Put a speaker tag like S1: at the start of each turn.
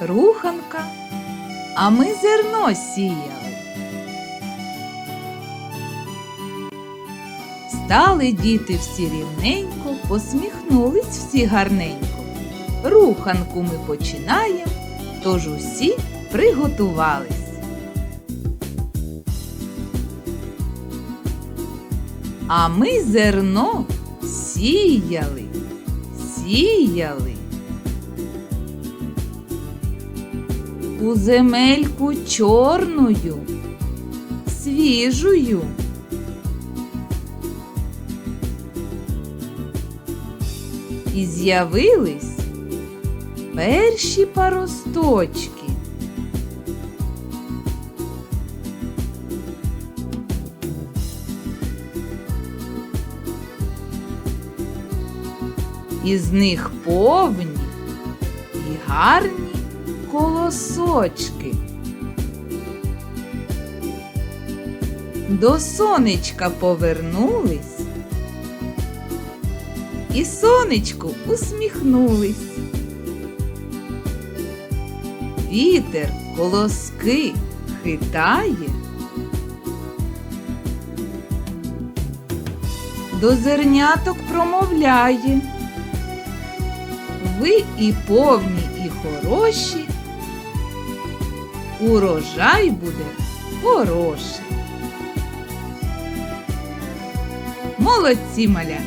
S1: руханка, а ми зерно сіяли. Стали діти всі рівненько, посміхнулись всі гарненько. Руханку ми починаємо, тож усі приготувались. А ми зерно сіяли, сіяли. У земельку чорною, свіжую. І з'явились перші паросточки. Із них повні і гарні колосочки. До сонечка повернулись і сонечку усміхнулись. Вітер колоски хитає. До зерняток промовляє. Ви і повні, і хороші, урожай буде хороший. Молодці маля!